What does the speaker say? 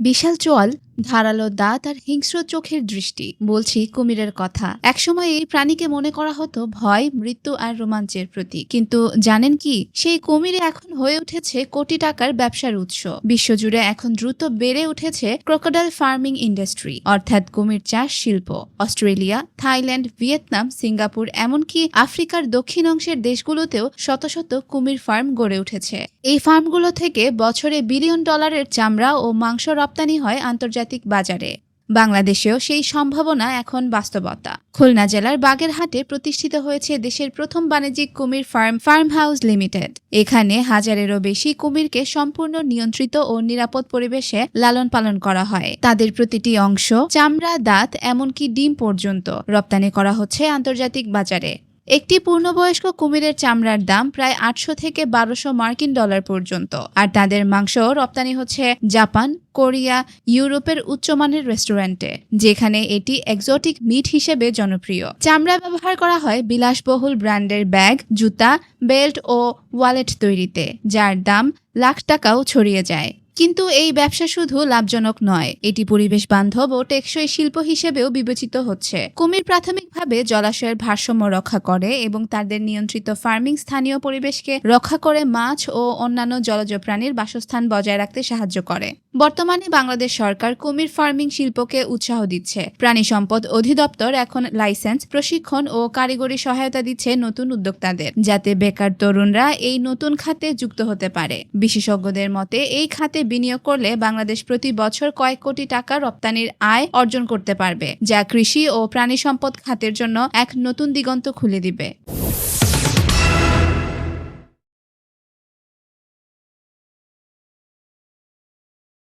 বিশাল চোয়াল ধারালো দাঁত আর হিংস্র চোখের দৃষ্টি, বলছি কুমিরের কথা। একসময় এই প্রাণীকে মনে করা হতো ভয়, মৃত্যু আর রোমাঞ্চের প্রতীক। কিন্তু জানেন কি, সেই কুমিরে এখন হয়ে উঠেছে কোটি টাকার ব্যবসার উৎস। বিশ্বজুড়ে এখন দ্রুত বেড়ে উঠেছে ক্রোকোডাইল ফার্মিং ইন্ডাস্ট্রি, অর্থাৎ কুমির চাষ শিল্প। অস্ট্রেলিয়া, থাইল্যান্ড, ভিয়েতনাম, সিঙ্গাপুর, এমনকি আফ্রিকার দক্ষিণ অংশের দেশগুলোতেও শত শত কুমির ফার্ম গড়ে উঠেছে। এই ফার্মগুলো থেকে বছরে বিলিয়ন ডলারের চামড়া ও মাংস রপ্তানি হয় আন্তর্জাতিক বাজারে। বাংলাদেশেও সেই সম্ভাবনা এখন বাস্তবতা। খুলনা জেলার বাগেরহাটে প্রতিষ্ঠিত হয়েছে দেশের প্রথম বাণিজ্যিক কুমির ফার্ম ফার্ম হাউস লিমিটেড। এখানে হাজারেরও বেশি কুমিরকে সম্পূর্ণ নিয়ন্ত্রিত ও নিরাপদ পরিবেশে লালন পালন করা হয়। তাদের প্রতিটি অংশ, চামড়া, দাঁত, এমনকি ডিম পর্যন্ত রপ্তানি করা হচ্ছে আন্তর্জাতিক বাজারে। একটি পূর্ণবয়স্ক কুমিরের চামড়ার দাম প্রায় আটশো থেকে বারোশো মার্কিন ডলার পর্যন্ত। আর তাদের মাংস রপ্তানি হচ্ছে জাপান, কোরিয়া, ইউরোপের উচ্চমানের রেস্টুরেন্টে, যেখানে এটি এক্সোটিক মিট হিসেবে জনপ্রিয়। চামড়া ব্যবহার করা হয় বিলাসবহুল ব্র্যান্ডের ব্যাগ, জুতা, বেল্ট ও ওয়ালেট তৈরিতে, যার দাম লাখ টাকাও ছড়িয়ে যায়। কিন্তু এই ব্যবসা শুধু লাভজনক নয়, এটি পরিবেশ বান্ধব ও টেকসই শিল্প হিসেবেও বিবেচিত হচ্ছে। কুমির প্রাথমিকভাবে জলাশয়ের ভারসাম্য রক্ষা করে এবং তাদের নিয়ন্ত্রিত ফার্মিং স্থানীয় পরিবেশকে রক্ষা করে মাছ ও অন্যান্য জলজ প্রাণীর বাসস্থান বজায় রাখতে সাহায্য করে। বর্তমানে বাংলাদেশ সরকার কুমির ফার্মিং শিল্পকে উৎসাহ দিচ্ছে। প্রাণী সম্পদ অধিদপ্তর এখন লাইসেন্স, প্রশিক্ষণ ও কারিগরি সহায়তা দিচ্ছে নতুন উদ্যোক্তাদের, যাতে বেকার তরুণরা এই নতুন খাতে যুক্ত হতে পারে। বিশেষজ্ঞদের মতে, এই খাতে বিনিয়োগ করলে বাংলাদেশ প্রতি বছর কয়েক কোটি টাকা রপ্তানির আয় অর্জন করতে পারবে, যা কৃষি ও প্রাণী সম্পদ খাতের জন্য এক নতুন দিগন্ত খুলে দিবে।